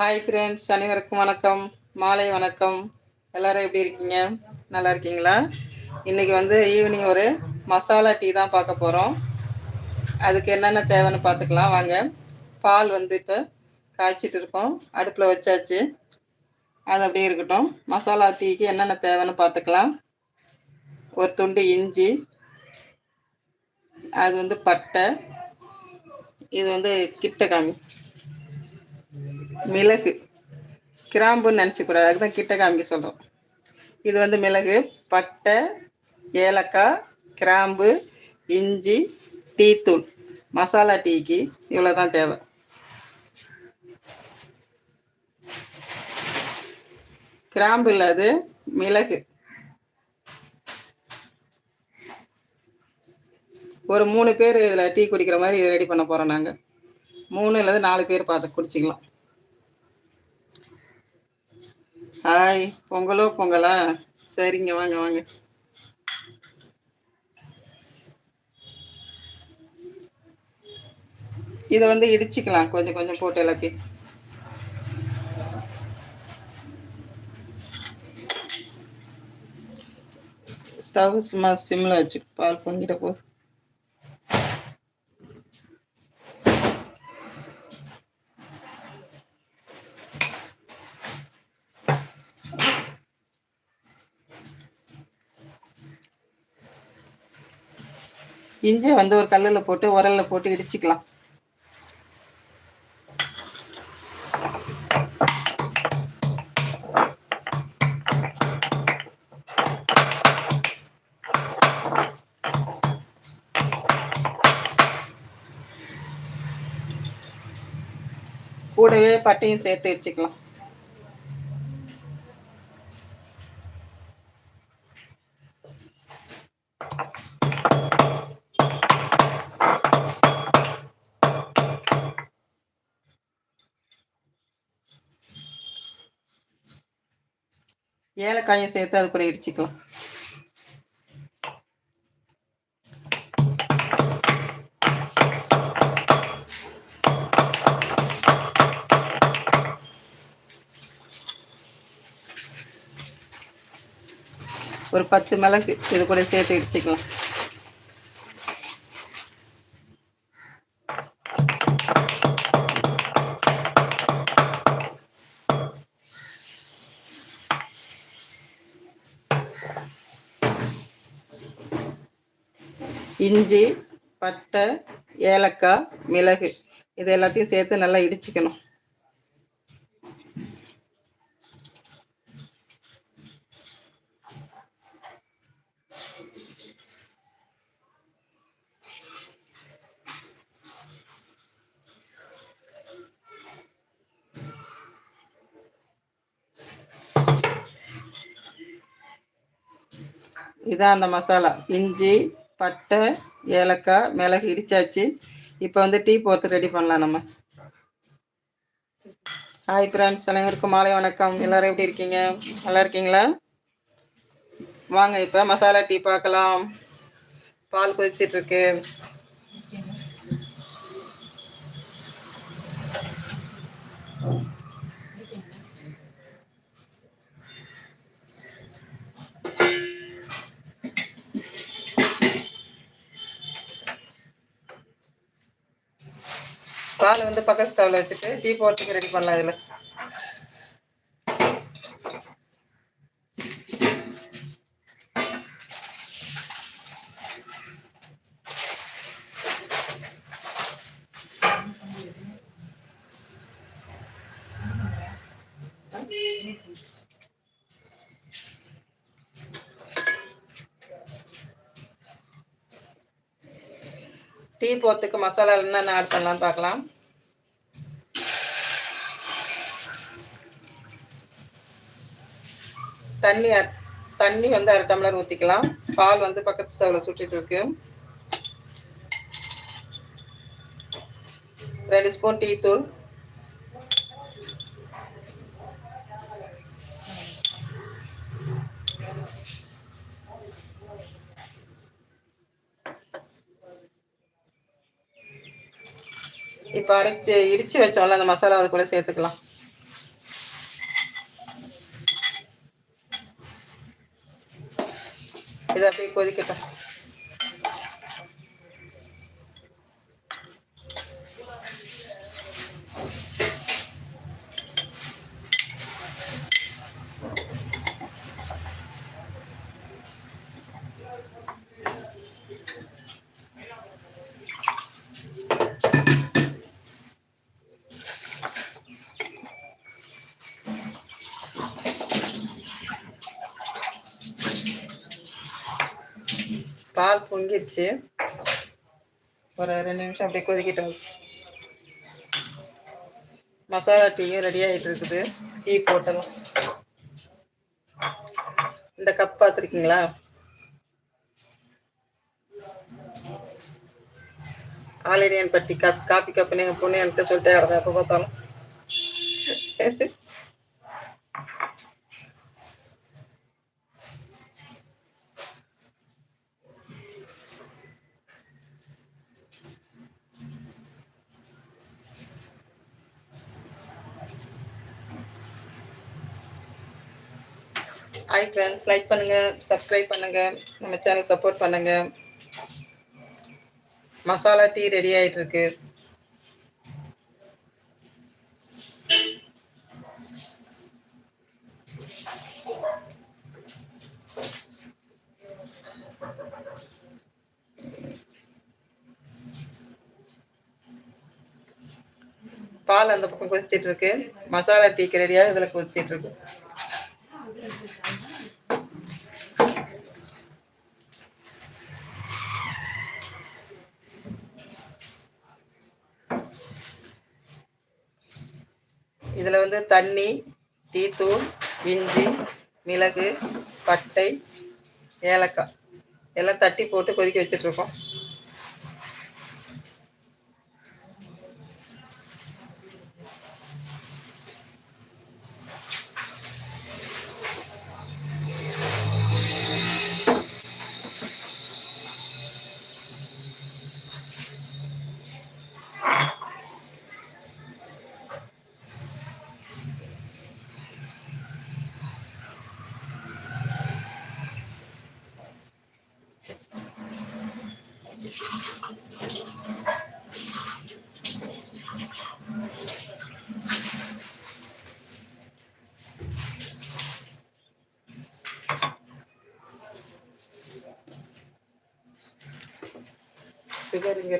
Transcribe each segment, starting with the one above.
Hi friends அனைவருக்கும் வணக்கம். மாலை வணக்கம். எல்லாரும் எப்படி இருக்கீங்க? நல்லா இருக்கீங்களா? இன்றைக்கி வந்து ஈவினிங் ஒரு மசாலா டீ தான் பார்க்க போகிறோம் அதுக்கு என்னென்ன தேவைன்னு பார்த்துக்கலாம். வாங்க. பால் வந்து இப்போ காய்ச்சிட்டு இருக்கோம். அடுப்பில் வச்சாச்சு. அது அப்படியே இருக்கட்டும். மசாலா டீக்கு என்னென்ன தேவைன்னு பார்த்துக்கலாம். ஒரு துண்டு இஞ்சி. அது வந்து பட்டை. இது வந்து கிட்ட காமி மிளகு. கிராம்புன்னு நினச்சிக்கூடாது. அதுக்கு தான் கிட்ட காமிக்க சொல்கிறோம் இது வந்து மிளகு பட்டை ஏலக்காய் கிராம்பு இஞ்சி டீத்தூள். மசாலா டீக்கு இவ்வளோ தான் தேவை. கிராம்பு இல்லாது மிளகு. ஒரு மூணு பேர் இதில் டீ குடிக்கிற மாதிரி ரெடி பண்ண போகிறோம் நாங்கள் மூணு இல்லது நாலு பேர் பார்த்து குடிச்சிக்கலாம். ஹாய் பொங்கலோ பொங்கலா? சரிங்க வாங்க வாங்க. இதை வந்து இடிச்சுக்கலாம் கொஞ்சம் கொஞ்சம் போட்டு எல்லாத்தையும். ஸ்டவ் சும்மா சிம்மில் வச்சு பால் பொங்கிட போதும் இஞ்சி வந்து ஒரு கல்லில் போட்டு உரலில் போட்டு இடிச்சிக்கலாம். கூடவே பட்டையும் சேர்த்து இடிச்சிக்கலாம். ஏலக்காயும் சேர்த்து அது கூட இடிச்சிக்கலாம். ஒரு பத்து மிளகு இது கூட சேர்த்து இடிச்சிக்கலாம். இஞ்சி பட்டை ஏலக்காய் மிளகு. இது எல்லாத்தையும் சேர்த்து நல்லா இடிச்சுக்கணும். இதான் அந்த மசாலா. இஞ்சி பட்டை ஏலக்காய் மிளகு இடிச்சாச்சு. இப்போ வந்து டீ போர்த்து ரெடி பண்ணலாம் நம்ம. ஹாய் ஃப்ரெண்ட்ஸ் அனைவருக்கும் மாலை வணக்கம். எல்லோரும் எப்படி இருக்கீங்க? நல்லா இருக்கீங்களா? வாங்க இப்போ மசாலா டீ பார்க்கலாம். பால் கொதிச்சிட்ருக்கு பால் வந்து பக்க ஸ்டவ்ல வச்சுட்டு டீ போட்டுக்கு ரெடி பண்ணலாம் இதில். டீ போகிறதுக்கு மசாலா என்ன ஆட் பண்ணலான்னு பார்க்கலாம். தண்ணி தண்ணி வந்து அரை டம்ளர் ஊற்றிக்கலாம் பால் வந்து பக்கத்து ஸ்டவ்வில் சுட்டிட்டு இருக்கு. ரெண்டு ஸ்பூன் டீ தூள். இப்போ அரைச்சி இடித்து வச்சோம்ல அந்த மசாலா அது கூட சேர்த்துக்கலாம். இதை அப்படியே கொதிக்கட்டும் பால் ஒரு ரெண்டு நிமிஷம் அப்படியே கொதிக்கிட்டோம். மசாலா டீயும் ரெடி ஆகிட்டு இருக்குது. டீ போட்டலாம் இந்த கப் பார்த்துருக்கீங்களா? ஆல்ரெடியன் பட்டி கப் காப்பி கப்புன்னு என் பொண்ணு என்கிட்ட சொல்லிட்டே கிடந்தேன் எப்போ பார்த்தாலும் ஹாய் ஃப்ரெண்ட்ஸ் லைக் பண்ணுங்கள் சப்ஸ்கிரைப் பண்ணுங்கள் நம்ம சேனல் சப்போர்ட் பண்ணுங்கள் மசாலா டீ ரெடி ஆயிட்டு இருக்கு பால் அந்த பக்கம் கொதிச்சிட்டு இருக்கு மசாலா டீக்கு ரெடியாக இதில் கொதிச்சிட்டு இருக்கு இதில் வந்து தண்ணி டீத்தூள் இஞ்சி மிளகு பட்டை ஏலக்காய். எல்லாம் தட்டி போட்டு கொதிக்க வச்சிட்ருக்கோம் சுகர் இங்கே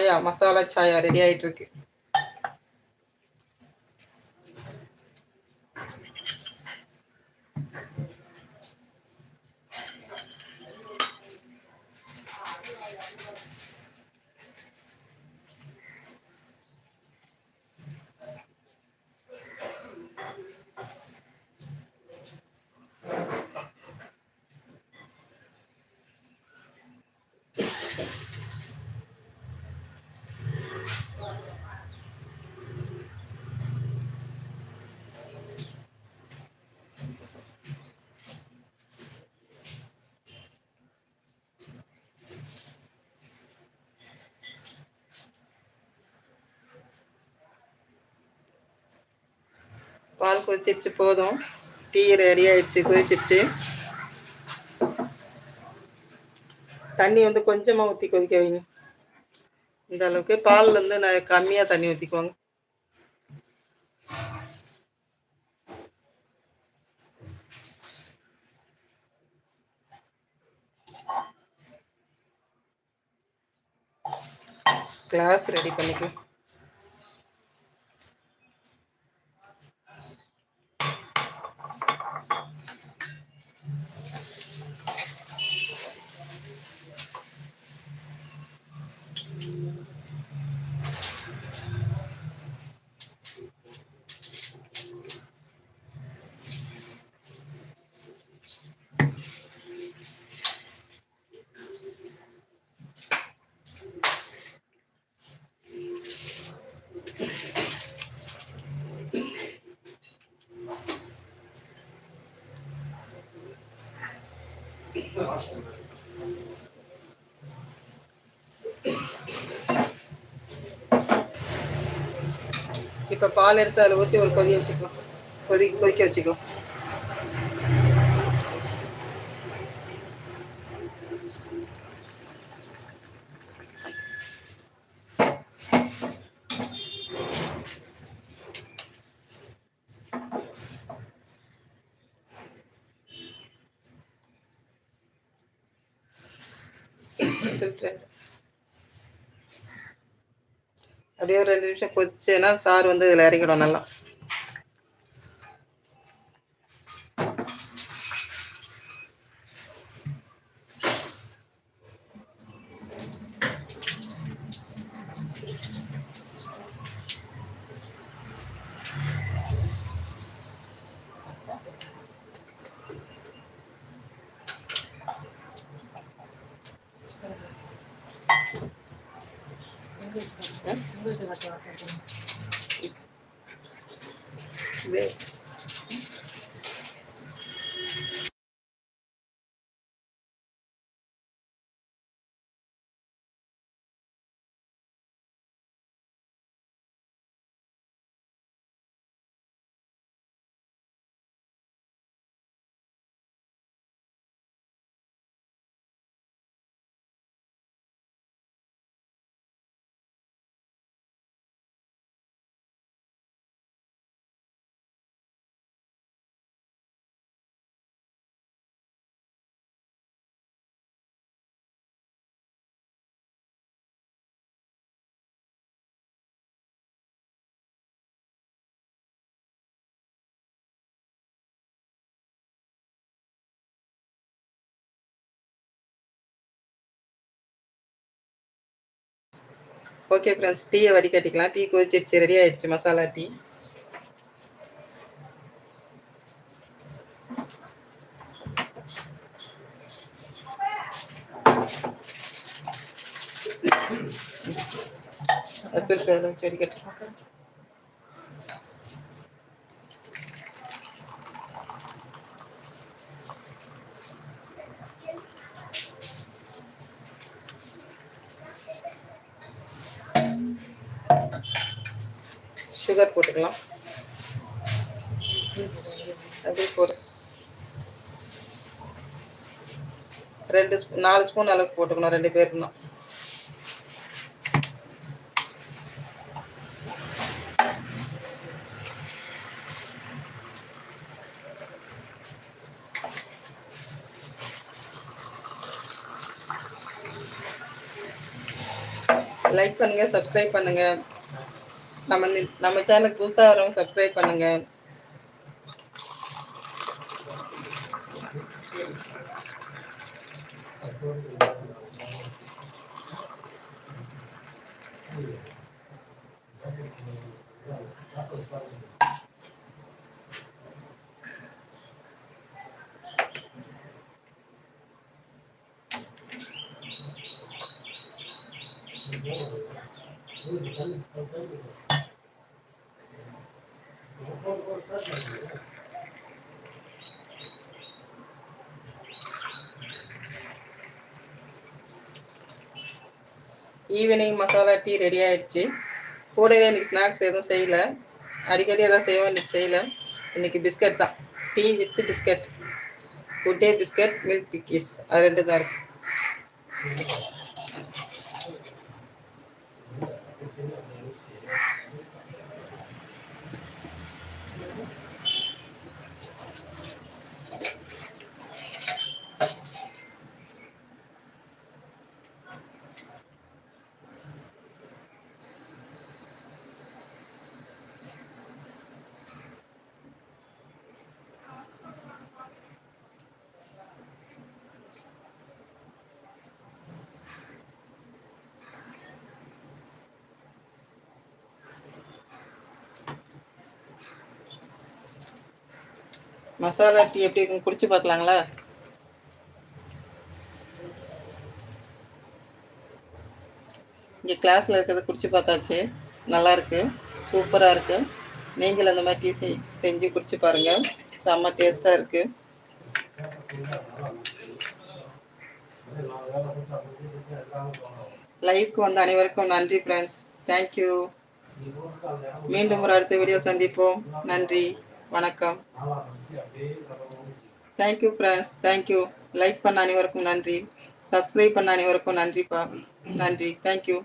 சாயா மசாலா சாயா ரெடி ஆயிட்டு பால் கொதிச்சிருச்சு போதும். டீ ரெடி ஆயிடுச்சு கொதிச்சிருச்சு. தண்ணி வந்து கொஞ்சமாக ஊற்றி கொதிக்க வைங்க. இந்த அளவுக்கு பால் வந்து நான் கம்மியாக தண்ணி ஊற்றிக்குவாங்க கிளாஸ் ரெடி பண்ணிக்கலாம். இப்போ பால் எடுத்து அதில் ஊற்றி ஒரு கொதி வச்சுக்கலாம். கொதி கொதிக்க வச்சுக்கலாம். அப்படியே ஒரு ரெண்டு நிமிஷம் கொதிச்சேன்னா சார் வந்து இதில் இறங்கிடும் நல்லா. இது ஓகே ஃப்ரெண்ட்ஸ் டீயை வடிகட்டிக்கலாம். டீ கொதிச்சிருச்சு ரெடி ஆயிடுச்சு. மசாலா டீ. அப்பிள் பேர் வச்சு வடிகட்டலாம். சுகர் போட்டுக்கலாம். அப்படியே போடு. ரெண்டு நாலு ஸ்பூன் அளவுக்கு போட்டுக்கணும் ரெண்டு பேருக்குனா லைக் பண்ணுங்க சப்ஸ்கிரைப் பண்ணுங்க. நம்ம நம்ம சேனலுக்கு புதுசாக வரவங்க சப்ஸ்கிரைப் பண்ணுங்க. ஈவினிங் மசாலா டீ ரெடி ஆயிடுச்சு. கூடவே இன்றைக்கி ஸ்நாக்ஸ் எதுவும் செய்யலை. அடிக்கடி எதாவது செய்வோம் இன்றைக்கி செய்யலை. இன்னைக்கு பிஸ்கட் தான். Tea with biscuit Good Day biscuit Milk Bikis அது ரெண்டு தான் இருக்கு. மசாலா டீ எப்படி இருக்கும் குடிச்சு பார்க்கலாங்களா? இங்கே கிளாஸில் இருக்கிறத குடிச்சு பார்த்தாச்சு. நல்லா இருக்கு. சூப்பராக இருக்கு. நீங்கள் அந்த மாதிரி டீ செய் செஞ்சு குடிச்சு பாருங்கள் செம்ம டேஸ்ட்டாக இருக்குது லைவ்க்கு வந்த அனைவருக்கும் நன்றி ஃப்ரெண்ட்ஸ் தேங்க்யூ மீண்டும் ஒரு அடுத்த வீடியோ சந்திப்போம். நன்றி. வணக்கம். தேங்க்யூ ஃப்ரெண்ட்ஸ் தேங்க்யூ லைக் பண்ண அனைவருக்கும் நன்றி. சப்ஸ்கிரைப் பண்ண அனைவருக்கும் நன்றிப்பா. நன்றி. தேங்க்யூ